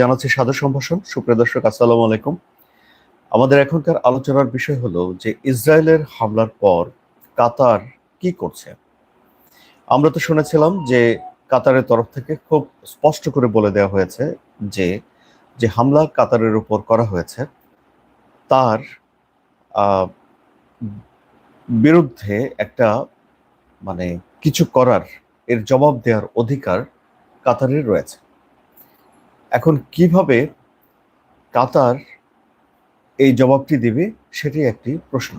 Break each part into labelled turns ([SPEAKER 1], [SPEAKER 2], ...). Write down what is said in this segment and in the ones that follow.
[SPEAKER 1] জানাচ্ছি সাদর সম্ভাষণ। সুপ্রিয় দর্শক, আসসালামু আলাইকুম। আমাদের এখনকার আলোচনার বিষয় হলো যে ইসরায়েলের হামলার পর কাতার কি করছে? আমরা তো শুনেছিলাম যে কাতারের তরফ থেকে খুব স্পষ্ট করে বলে দেওয়া হয়েছে যে যে হামলা কাতারের উপর করা হয়েছে, তার বিরুদ্ধে একটা মানে কিছু করার এর জবাব দেওয়ার অধিকার কাতারের রয়েছে। এখন কীভাবে কাতার এই জবাবটি দিবে সেটি একটি প্রশ্ন।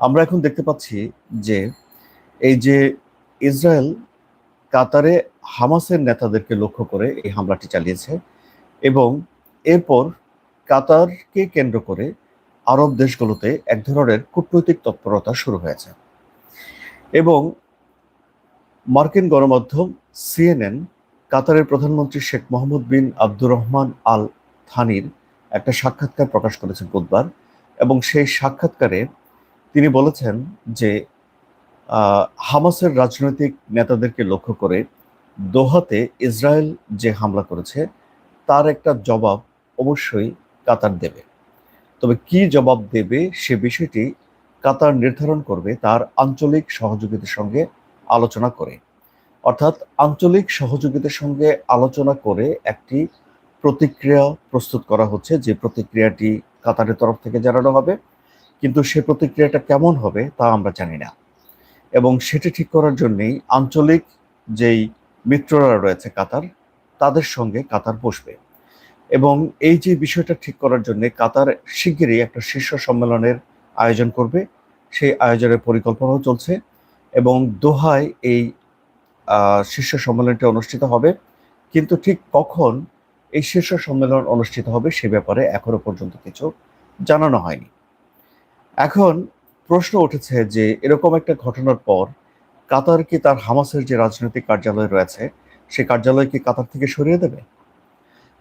[SPEAKER 1] আমরা এখন দেখতে পাচ্ছি যে এই যে ইসরায়েল কাতারে হামাসের নেতাদেরকে লক্ষ্য করে এই হামলাটি চালিয়েছে এবং এরপর কাতারকে কেন্দ্র করে আরব দেশগুলোতে এক ধরনের কূটনৈতিক তৎপরতা শুরু হয়েছে। এবং মার্কিন গণমাধ্যম সিএনএন কাতারের প্রধানমন্ত্রী শেখ মোহাম্মদ বিন আব্দুর রহমান আল থানির একটা সাক্ষাৎকার প্রকাশ করেছেন বুধবার এবং সেই সাক্ষাৎকারে তিনি বলেছেন যে হামাসের রাজনৈতিক নেতাদেরকে লক্ষ্য করে দোহাতে ইসরায়েল যে হামলা করেছে, তার একটা জবাব অবশ্যই কাতার দেবে। তবে কি জবাব দেবে সে বিষয়টি কাতার নির্ধারণ করবে তার আঞ্চলিক সহযোগিতার সঙ্গে আলোচনা করে। অর্থাৎ আঞ্চলিক সহযোগিতার সঙ্গে আলোচনা করে একটি প্রতিক্রিয়া প্রস্তুত করা হচ্ছে যে প্রতিক্রিয়াটি কাতারের তরফ থেকে জানানো হবে। কিন্তু সে প্রতিক্রিয়াটা কেমন হবে তা আমরা জানি না। এবং সেটি ঠিক করার জন্যই আঞ্চলিক যেই মিত্ররা রয়েছে কাতার, তাদের সঙ্গে কাতার বসবে। এবং এই যে বিষয়টা ঠিক করার জন্য কাতার শিগগিরই একটা শীর্ষ সম্মেলনের আয়োজন করবে। সেই আয়োজনের পরিকল্পনাও চলছে এবং দোহায় এই শীর্ষ সম্মেলনটি অনুষ্ঠিত হবে। কিন্তু ঠিক কখন এই শীর্ষ সম্মেলন অনুষ্ঠিত হবে সে ব্যাপারে এখনও পর্যন্ত কিছু জানানো হয়নি। এখন প্রশ্ন উঠেছে যে এরকম একটা ঘটনার পর কাতার কি তার হামাসের যে রাজনৈতিক কার্যালয় রয়েছে, সে কার্যালয় কি কাতার থেকে সরিয়ে দেবে?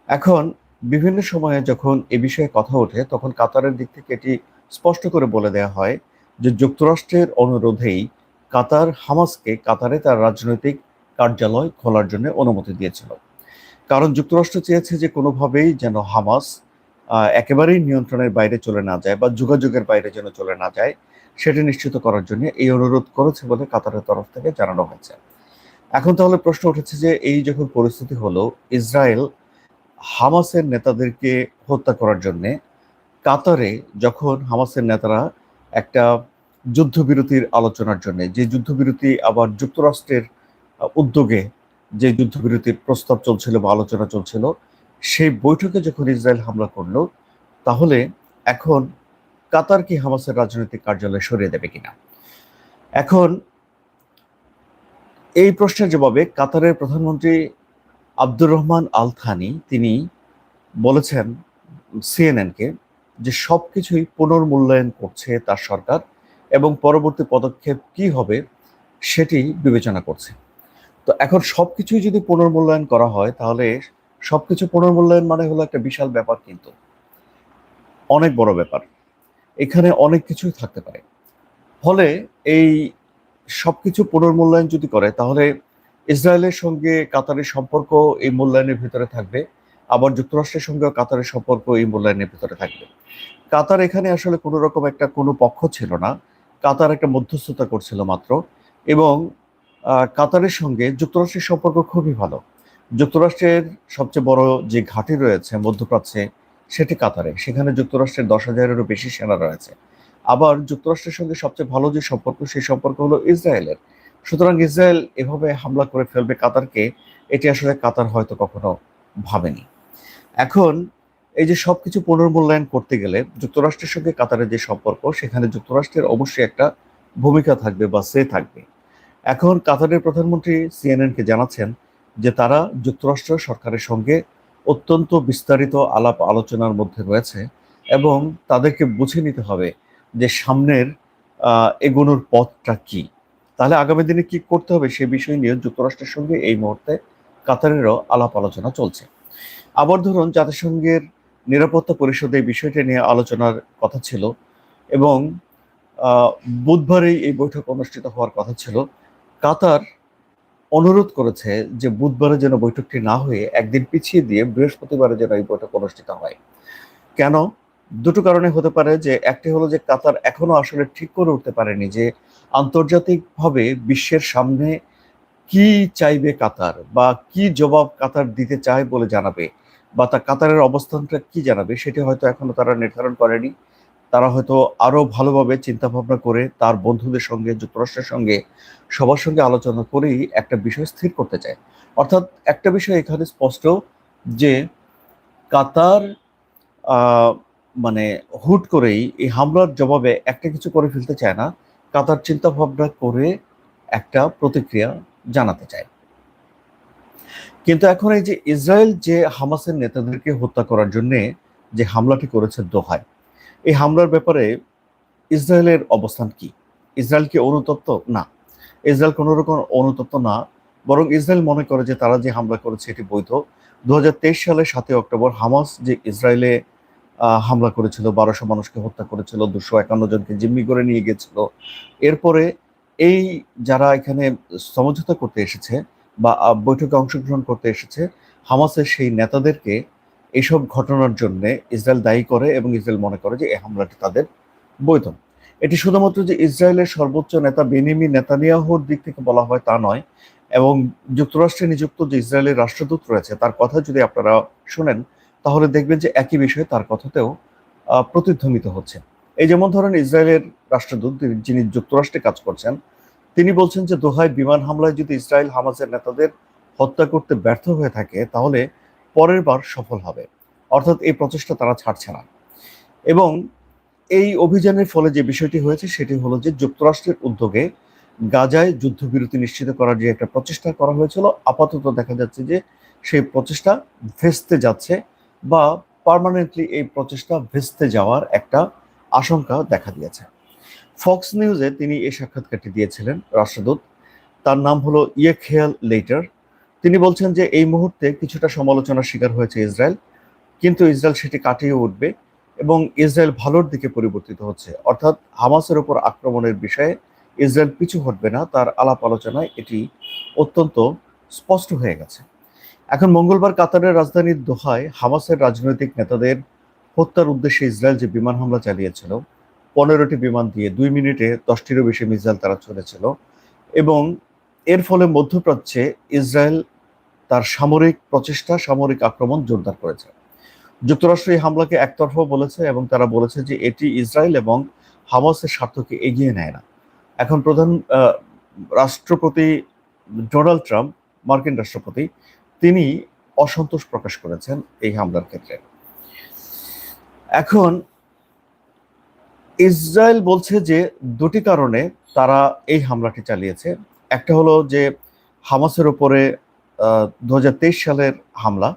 [SPEAKER 1] এখন বিভিন্ন সময়ে যখন এ বিষয়ে কথা ওঠে, তখন কাতারের দিক থেকে এটি স্পষ্ট করে বলে দেওয়া হয় যে যুক্তরাষ্ট্রের অনুরোধেই কাতার, হামাসকে কাতারে তার রাজনৈতিক কার্যালয় খোলার জন্য অনুমতি দিয়েছিল। কারণ যুক্তরাষ্ট্র চেয়েছে যে কোনোভাবেই যেন হামাস একেবারেই নিয়ন্ত্রণের বাইরে চলে না যায় বা যোগাযোগের বাইরে যেন চলে না যায়, সেটি নিশ্চিত করার জন্য এই অনুরোধ করেছে বলে কাতারের তরফ থেকে জানানো হয়েছে। এখন তাহলে প্রশ্ন উঠেছে যে এই যখন পরিস্থিতি হলো, ইসরায়েল হামাসের নেতাদেরকে হত্যা করার জন্যে কাতারে যখন হামাসের নেতারা একটা যুদ্ধবিরতির আলোচনার জন্য, যে যুদ্ধবিরতি আবার যুক্তরাষ্ট্রের উদ্যোগে যে যুদ্ধবিরতির প্রস্তাব চলছিল বা আলোচনা চলছিল, সেই বৈঠকে যখন ইসরায়েল হামলা করল, তাহলে এখন কাতার কি হামাসের রাজনৈতিক কার্যালয় সরিয়ে দেবে কিনা? এখন এই প্রশ্নের জবাবে কাতারের প্রধানমন্ত্রী আব্দুর রহমান আল থানি তিনি বলেছেন সিএনএনকে যে সবকিছুই পুনর্মূল্যায়ন করছে তার সরকার এবং পরবর্তী পদক্ষেপ কি হবে সেটি বিবেচনা করছে। তো এখন সবকিছুই যদি পুনর্মূল্যায়ন করা হয়, তাহলে সবকিছু পুনর্মূল্যায়ন মানে হলো একটা বিশাল ব্যাপার কিন্তু। অনেক বড় ব্যাপার। এখানে অনেক কিছুই থাকতে পারে। ফলে এই সবকিছু পুনর্মূল্যায়ন যদি করে, তাহলে ইসরায়েলের সঙ্গে কাতারের সম্পর্ক এই মূল্যায়নের ভিতরে থাকবে। আবার যুক্তরাষ্ট্রের সঙ্গেও কাতারের সম্পর্ক এই মূল্যায়নের ভিতরে থাকবে। কাতার এখানে আসলে কোনো রকম একটা কোনো পক্ষ ছিল না। কাতার একটা মধ্যস্থতা করছিল মাত্র এবং কাতারের সঙ্গে যুক্তরাষ্ট্রের সম্পর্ক খুবই ভালো। যুক্তরাষ্ট্রের সবচেয়ে বড় যে ঘাঁটি রয়েছে, মধ্যপ্রাচ্যে, সেটি কাতারে। সেখানে যুক্তরাষ্ট্রের দশ হাজারেরও বেশি সেনা রয়েছে। আবার যুক্তরাষ্ট্রের সঙ্গে সবচেয়ে ভালো যে সম্পর্ক, সেই সম্পর্ক হলো ইসরায়েলের। সুতরাং ইসরায়েল এভাবে হামলা করে ফেলবে কাতারকে, এটি আসলে কাতার হয়তো কখনো ভাবেনি। এখন এই যে সবকিছু পুনর্মূল্যায়ন করতে গেলে যুক্তরাষ্ট্রের সঙ্গে কাতারের যে সম্পর্ক, সেখানে যুক্তরাষ্ট্রের অবশ্যই একটা ভূমিকা থাকবে বা সে থাকবে। এখন কাতারের প্রধানমন্ত্রী সিএনএনকে জানাচ্ছেন যে তারা যুক্তরাষ্ট্র সরকারের সঙ্গে অত্যন্ত বিস্তারিত আলাপ আলোচনার মধ্যে রয়েছে এবং তাদেরকে বুঝে নিতে হবে যে সামনের এগোনোর পথটা কি। তাহলে আগামী দিনে কি করতে হবে সে বিষয় নিয়ে যুক্তরাষ্ট্রের সঙ্গে এই মুহূর্তে কাতারেরও আলাপ আলোচনা চলছে। আবার ধরুন জাতিসংঘের নিরাপত্তা পরিষদে বিষয়টি নিয়ে আলোচনার কথা ছিল এবং বুধবারেই এই বৈঠক অনুষ্ঠিত হওয়ার কথা ছিল। কাতার অনুরোধ করেছে যে বুধবারে যেন বৈঠকটি না হয়ে একদিন পিছিয়ে দিয়ে বৃহস্পতিবারে যেন এই বৈঠক অনুষ্ঠিত হয়। কেন? দুটো কারণে হতে পারে যে, একটি হলো যে কাতার এখনও আসলে ঠিক করে উঠতে পারেনি যে আন্তর্জাতিকভাবে বিশ্বের সামনে কি চাইবে কাতার বা কি জবাব কাতার দিতে চায় বলে জানাবে। বা তা কাতারের অবস্থানটা কি জানাবে সেটি হয়তো এখনও তারা নির্ধারণ করেনি। তারা হয়তো আরও ভালোভাবে চিন্তা ভাবনা করে তার বন্ধুদের সঙ্গে, যুক্তরাষ্ট্রের সঙ্গে সবার সঙ্গে আলোচনা করেই একটা বিষয় স্থির করতে চায়। অর্থাৎ একটা বিষয় এখানে স্পষ্ট যে কাতার মানে হুট করেই এই হামলার জবাবে একটা কিছু করে ফেলতে চায় না। কাতার চিন্তা ভাবনা করে একটা প্রতিক্রিয়া জানাতে চায়। কিন্তু এখন এই যে ইসরায়েল যে হামাসের নেতাদেরকে হত্যা করার জন্য যে হামলাটি করেছে দোহায়, এই হামলার ব্যাপারে ইসরায়েলের অবস্থান কি? ইসরায়েল কি অনুতপ্ত? না। ইসরায়েল কোনো রকম অনুতপ্ত না, বরং ইসরায়েল মনে করে যে তারা যে হামলা করেছে এটি বৈধ। দু সালের সাতই অক্টোবর হামাস যে ইসরায়েলে হামলা করেছিল, বারোশো মানুষকে হত্যা করেছিল, দুশো একান্ন জনকে জিম্মি করে নিয়ে গেছিল। এরপরে এই যারা এখানে সমঝোতা করতে এসেছে বা বৈঠকে অংশগ্রহণ করতে এসেছে। হামাসের সেই নেতাদেরকে এসব ঘটনার জন্য ইসরায়েল দায়ী করে এবং ইসরায়েল মনে করে যে এই হামলাটি তাদের বৈধ। এটি শুধুমাত্র যে, ইসরায়েলের সর্বোচ্চ নেতা বেনিমি নেতানিয়াহুর দিক থেকে বলা হয় তা নয় এবং যুক্তরাষ্ট্রে নিযুক্ত যে, ইসরায়েলের রাষ্ট্রদূত রয়েছে, তার কথা যদি আপনারা শুনেন, তাহলে দেখবেন যে, একই বিষয়ে তার কথাতেও প্রতিধ্বনিত হচ্ছে। এই যেমন ধরেন ইসরায়েলের রাষ্ট্রদূত, যিনি যুক্তরাষ্ট্রে কাজ করছেন তিনি বলছেন যে দোহায় বিমান হামলায় যদি ইসরায়েল হামাসের নেতাদের হত্যা করতে ব্যর্থ হয়ে থাকে, তাহলে পরের বার সফল হবে। অর্থাৎ এই প্রচেষ্টা তারা ছাড়ছে না। এবং এই অভিযানের ফলে যে বিষয়টি হয়েছে, সেটি হলো যে যুক্তরাষ্ট্রের উদ্যোগে গাজায় যুদ্ধবিরতি নিশ্চিত করার যে একটা প্রচেষ্টা করা হয়েছিল, আপাতত দেখা যাচ্ছে যে সেই প্রচেষ্টা ভেস্তে যাচ্ছে বা পার্মানেন্টলি এই প্রচেষ্টা ভেস্তে যাওয়ার একটা আশঙ্কা দেখা দিয়েছে। ফক্স নিউজে তিনি এই সাক্ষাৎকারটি দিয়েছিলেন, রাষ্ট্রদূত। তার নাম হলো ইয়েখেয়াল লেটার তিনি বলছেন যে, এই মুহূর্তে কিছুটা সমালোচনার শিকার হয়েছে ইসরায়েল, কিন্তু ইসরায়েল সেটি কাটিয়ে উঠবে এবং ইসরায়েল ভালোর দিকে পরিবর্তিত হচ্ছে। অর্থাৎ হামাসের উপর আক্রমণের বিষয়ে ইসরায়েল পিছু হটবে না, তার আলাপ আলোচনায় এটি অত্যন্ত স্পষ্ট হয়ে গেছে। এখন মঙ্গলবার কাতারের রাজধানী দোহায় হামাসের রাজনৈতিক নেতাদের হত্যার উদ্দেশ্যে ইসরায়েল যে বিমান হামলা চালিয়েছিল পনেরোটি বিমান দিয়ে দুই মিনিটে দশটিরও বেশি মিসাইল তারা ছড়েছিল। এবং এর ফলে মধ্যপ্রাচ্যে ইসরায়েল তার সামরিক প্রচেষ্টা, সামরিক আক্রমণ জোরদার করেছে। যুক্তরাষ্ট্র এই হামলাকে একতরফা বলেছে এবং তারা বলেছে যে এটি ইসরায়েল এবং হামাসের স্বার্থকে এগিয়ে নেয় না। এখন প্রধান রাষ্ট্রপতি ডোনাল্ড ট্রাম্প, মার্কিন রাষ্ট্রপতি, তিনি অসন্তোষ প্রকাশ করেছেন এই হামলার ক্ষেত্রে। এখন ইসরায়েল বলছে যে দুটি কারণে তারা এই হামলাটি চালিয়েছে। একটা হলো যে হামাসের উপরে দু সালের হামলা।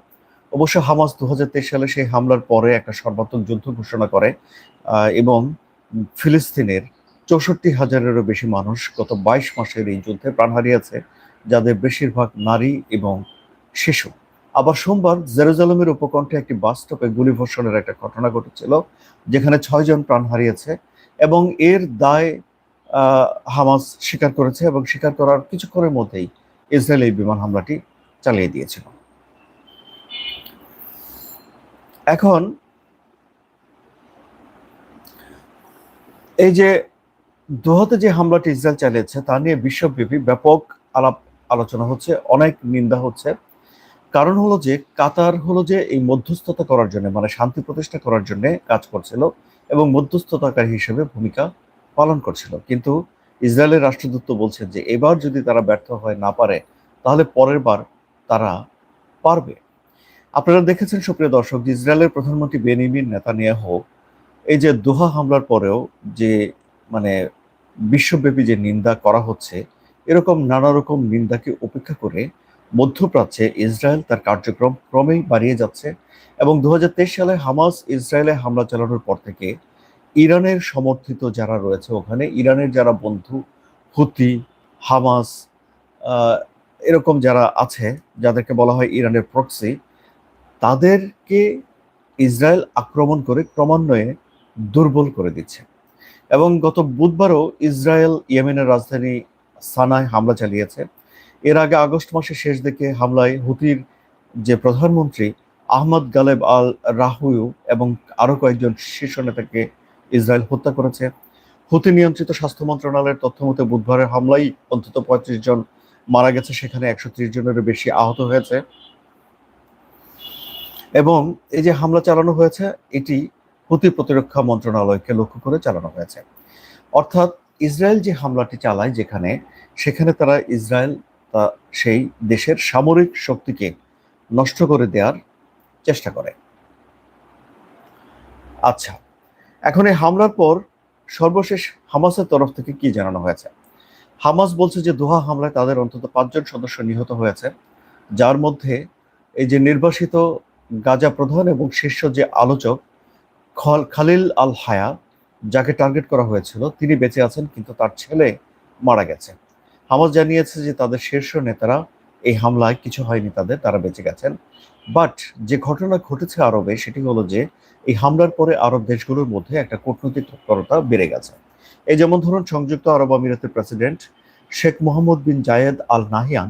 [SPEAKER 1] অবশ্য হামাস দু হাজার তেইশ সালে সেই হামলার পরে একটা সর্বাত্মক যুদ্ধ ঘোষণা করে এবং ফিলিস্তিনের চৌষট্টি হাজারেরও বেশি মানুষ গত বাইশ মাসের এই যুদ্ধে প্রাণ হারিয়েছে, যাদের বেশিরভাগ নারী এবং শিশু। আবার সোমবার জেরুজালেমের উপকণ্ঠে একটি বাস স্টপে গুলিবর্ষণের একটা ঘটনা ঘটেছিল, যেখানে ছয়জন প্রাণ হারিয়েছে এবং এর দায় হামাস স্বীকার করেছে এবং স্বীকার করার কিছুক্ষণের মধ্যেই ইসরায়েল এই বিমান হামলাটি চালিয়ে দিয়েছিল। এখন এই যে দোহাতে যে হামলাটি ইসরায়েল চালিয়েছে, তা নিয়ে বিশ্বব্যাপী ব্যাপক আলাপ আলোচনা হচ্ছে, অনেক নিন্দা হচ্ছে। কারণ হলো যে, কাতার হলো যে, এই মধ্যস্থতা করার জন্য মানে শান্তি প্রতিষ্ঠা করার জন্য কাজ করছিল এবং মধ্যস্থতাকারী হিসেবে ভূমিকা পালন করছিল। কিন্তু ইসরায়েলের রাষ্ট্রদূত বলছেন যে, এবার যদি তারা ব্যর্থ হয়, না পারে, তাহলে পরের বার তারা পারবে। আপনারা দেখেছেন, সুপ্রিয় দর্শক ইসরায়েলের প্রধানমন্ত্রী বেনিমিন নেতানিয়াহু এই যে দোহা হামলার পরেও যে মানে বিশ্বব্যাপী যে নিন্দা করা হচ্ছে, এরকম নানা রকম নিন্দাকে উপেক্ষা করে মধ্যপ্রাচ্যে ইসরায়েল তার কার্যক্রম ক্রমেই বাড়িয়ে যাচ্ছে এবং দু হাজার তেইশ সালে হামাস ইসরায়েলে হামলা চালানোর পর থেকে ইরানের সমর্থিত যারা রয়েছে ওখানে, ইরানের যারা বন্ধু, হুতি, হামাস এরকম যারা আছে, যাদেরকে বলা হয় ইরানের প্রক্সি তাদেরকে ইসরায়েল আক্রমণ করে ক্রমান্বয়ে দুর্বল করে দিচ্ছে। এবং গত বুধবারও ইসরায়েল, ইয়েমেনের রাজধানী সানায় হামলা চালিয়েছে। এর আগে আগস্ট মাসের শেষ দিকে হামলায় হুতির যে প্রধানমন্ত্রী আহমদ গালেব আল রাহুয়ু এবং আরও কয়েকজন শীর্ষ নেতাকে ইসরায়েল হত্যা করেছে। হুতি নিয়ন্ত্রিত স্বাস্থ্য মন্ত্রণালয়ের তথ্য মতে বুধবারের হামলায় অন্তত পঁয়ত্রিশ জন মারা গেছে, সেখানে একশো ত্রিশ জনেরও বেশি আহত হয়েছে। এবং এই যে হামলা চালানো হয়েছে, এটি হুতি প্রতিরক্ষা মন্ত্রণালয়কে লক্ষ্য করে চালানো হয়েছে। অর্থাৎ ইসরায়েল যে হামলাটি চালায় যেখানে, সেখানে তারা ইসরায়েল তা সেই দেশের সামরিক শক্তিকে নষ্ট করে দেওয়ার চেষ্টা করে। আচ্ছা এখন এই হামলার পর সর্বশেষ হামাসের তরফ থেকে কি জানানো হয়েছে? হামাস বলছে যে দোহা হামলায় তাদের অন্তত পাঁচজন সদস্য নিহত হয়েছে, যার মধ্যে এই যে নির্বাসিত গাজা প্রধান এবং শীর্ষ যে আলোচক খল, খালিল আল হায়া যাকে টার্গেট করা হয়েছিল, তিনি বেঁচে আছেন, কিন্তু তার ছেলে মারা গেছে। হামাস জানিয়েছে যে তাদের শীর্ষ নেতারা এই হামলায় কিছু হয়নি তাদের, তারা বেঁচে গেছেন। বাট যে ঘটনা ঘটেছে আরবে, সেটি হলো যে এই হামলার পরে আরব দেশগুলোর মধ্যে একটা কূটনৈতিক তৎপরতা বেড়ে গেছে। এই যেমন ধরুন, সংযুক্ত আরব আমিরাতের president Sheikh Mohammed bin Zayed Al Nahyan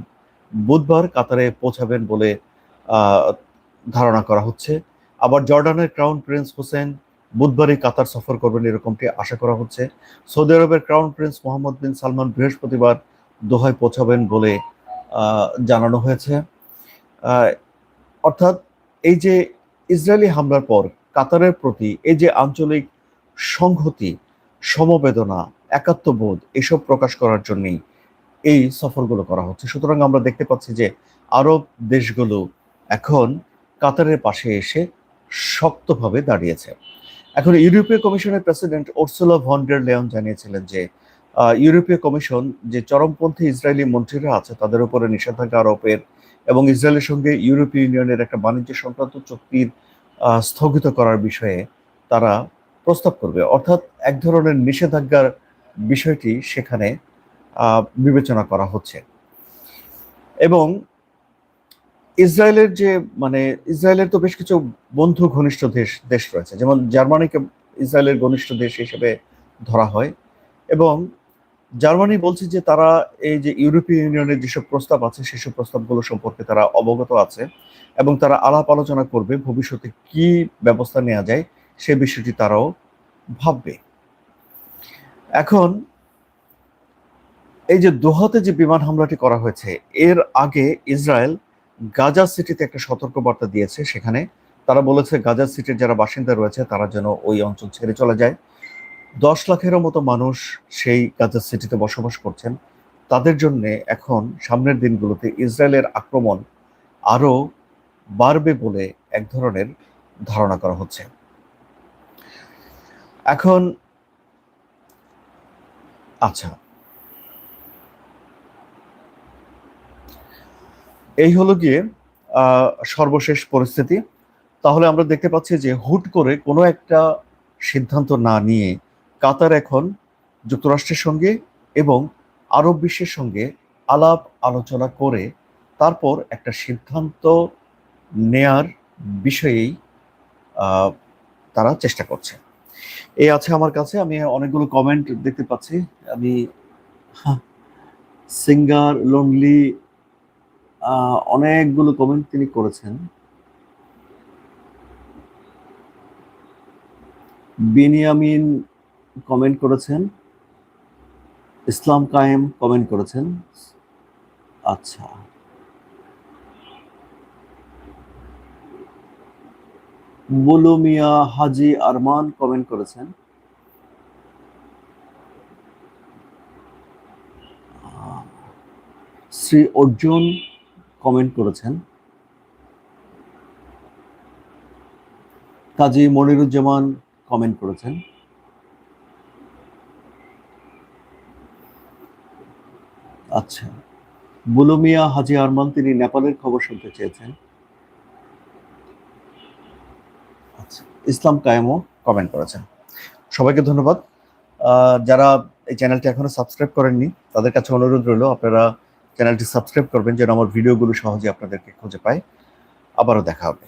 [SPEAKER 1] বুধবার কাতারে পৌঁছাবেন বলে ধারণা করা হচ্ছে। আবার জর্ডানের ক্রাউন প্রিন্স হোসেন বুধবারই কাতার সফর করবেন এরকমটি আশা করা হচ্ছে। সৌদি আরবের crown prince Mohammed bin Salman বৃহস্পতিবার দোহায় পৌঁছাবেন বলে জানানো হয়েছে। অর্থাৎ এই যে ইসরায়েলি হামলার পর কাতারের প্রতি এই যে আঞ্চলিক সংহতি, সমবেদনা, একাত্মবোধ, এসব প্রকাশ করার জন্যই এই সফরগুলো করা হচ্ছে। সুতরাং আমরা দেখতে পাচ্ছি যে আরব দেশগুলো এখন কাতারের পাশে এসে শক্তভাবে দাঁড়িয়েছে। এখন ইউরোপীয় কমিশনের প্রেসিডেন্ট ওরসুলা ভন ডের লেয়ন জানিয়েছিলেন যে ইউরোপীয় কমিশন যে চরমপন্থী ইসরায়েলি মন্ত্রীরা আছে, তাদের উপরে নিষেধাজ্ঞা আরোপের এবং ইসরায়েলের সঙ্গে ইউরোপীয় ইউনিয়নের একটা বাণিজ্য সংক্রান্ত চুক্তির স্থগিত করার বিষয়ে তারা প্রস্তাব করবে। অর্থাৎ এক ধরনের নিষেধাজ্ঞার বিষয়টি সেখানে বিবেচনা করা হচ্ছে। এবং ইসরায়েলের যে মানে ইসরায়েলের তো বেশ কিছু বন্ধু ঘনিষ্ঠ দেশ দেশ রয়েছে। যেমন জার্মানিকে ইসরায়েলের ঘনিষ্ঠ দেশ হিসেবে ধরা হয় এবং জার্মানি বলছে যে তারা এই যে ইউরোপীয় ইউনিয়নের যেসব প্রস্তাব আছে, সেসব প্রস্তাবগুলো সম্পর্কে তারা অবগত আছে এবং তারা আলাপ আলোচনা করবে ভবিষ্যতে কি ব্যবস্থা নেওয়া যায় সে বিষয়টি তারাও ভাববে। এখন এই যে দোহাতে যে বিমান হামলাটি করা হয়েছে, এর আগে ইসরায়েল গাজা সিটিতে একটা সতর্কবার্তা দিয়েছে। সেখানে তারা বলেছে গাজা সিটির যারা বাসিন্দা রয়েছে, তারা যেন ওই অঞ্চল ছেড়ে চলে যায়। দশ লাখেরও মতো মানুষ সেই গাজা সিটিতে বসবাস করছেন। তাদের জন্য এখন সামনের দিনগুলোতে ইসরায়েলের আক্রমণ আরও বাড়বে বলে এক ধরনের ধারণা করা হচ্ছে। এখন আচ্ছা। এই হলো গিয়ে সর্বশেষ পরিস্থিতি। তাহলে আমরা দেখতে পাচ্ছি যে হুট করে কোনো একটা সিদ্ধান্ত না নিয়ে কাতার এখন যুক্তরাষ্ট্রের সঙ্গে এবং আরব বিশ্বের সঙ্গে আলাপ আলোচনা করে তারপর একটা সিদ্ধান্ত নেয়ার বিষয়েই তারা চেষ্টা করছে। এই আছে আমার কাছে, আমি অনেকগুলো কমেন্ট দেখতে পাচ্ছি। আমি সিঙ্গার লোনলি অনেকগুলো কমেন্ট তিনি করেছেন। বিনিয়ামিন কমেন্ট করেছেন। ইসলাম কায়েম কমেন্ট করেছেন। আচ্ছা। বুলু মিয়া হাজি আরমান কমেন্ট করেছেন। শ্রী অর্জুন কমেন্ট করেছেন। কাজী মনিরুজ্জামান কমেন্ট করেছেন। আচ্ছা বুলুমিয়া হাজি আরমান তিনি নেপালের খবর শুনতে চেয়েছেন। আচ্ছা ইসলাম কায়েমও কমেন্ট করেছেন। সবাইকে ধন্যবাদ। যারা এই চ্যানেলটি এখনও সাবস্ক্রাইব করেননি, তাদের কাছে অনুরোধ রইল, আপনারা চ্যানেলটি সাবস্ক্রাইব করবেন যেন আমার ভিডিওগুলো সহজে আপনাদেরকে খুঁজে পায় আবারও দেখা হবে।